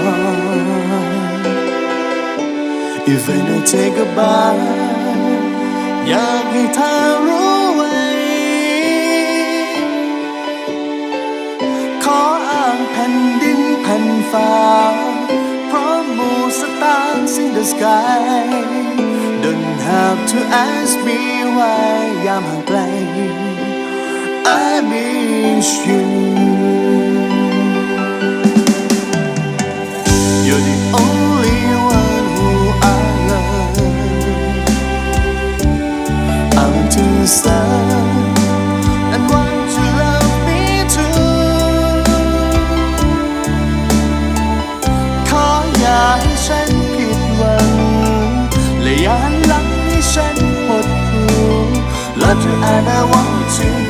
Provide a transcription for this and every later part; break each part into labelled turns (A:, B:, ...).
A: heart. If when I take a bath อยากให้เธอรู้ไว้ ขออ้างแผ่นดินแผ่นฟ้า เพราะหมู่สตาร์ in the sky Don't have to ask me why ยามห่างไกล I miss you You're the only one who I love I want to stand and want to love me too ขออย่าให้ฉันผิดหวัง และอย่าหันหลังให้ฉันหดหู่ Love you and I want to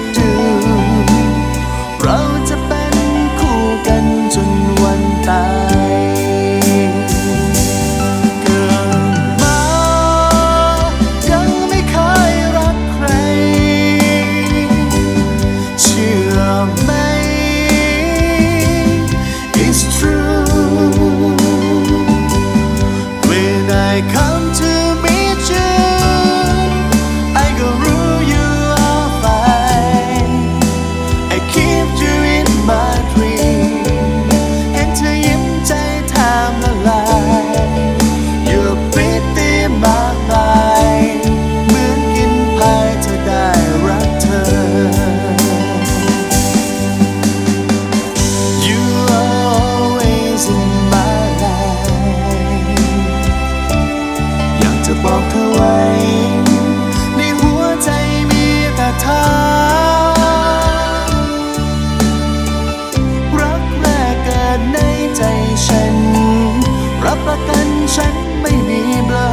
A: ในหัวใจมีแต่เธอรักแรกเกิดในใจฉัน รับประกันฉันไม่มีเบลอ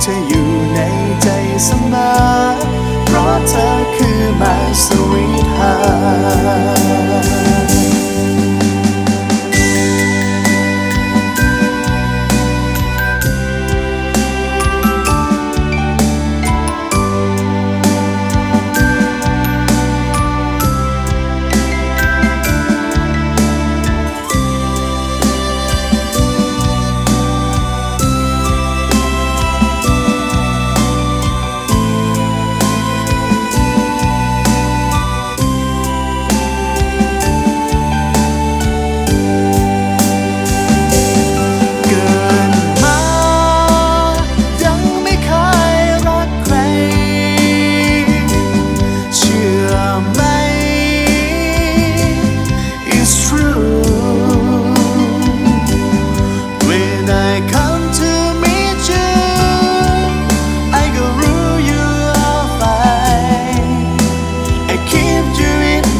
A: เธออยู่ในใจเสมอ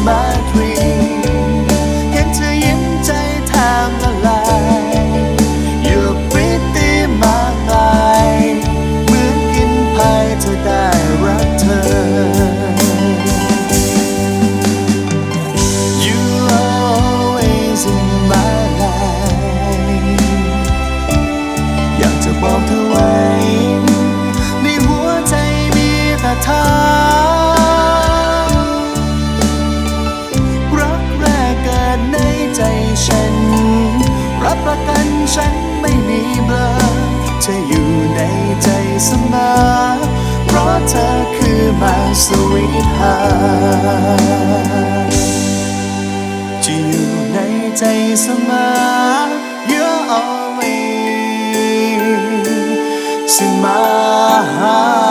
A: my dream รับประกันฉันไม่มีเบลอเธออยู่ในใจเสมอ เพราะเธอคือ my sweetheart จะอยู่ในใจเสมอ You're always in my heart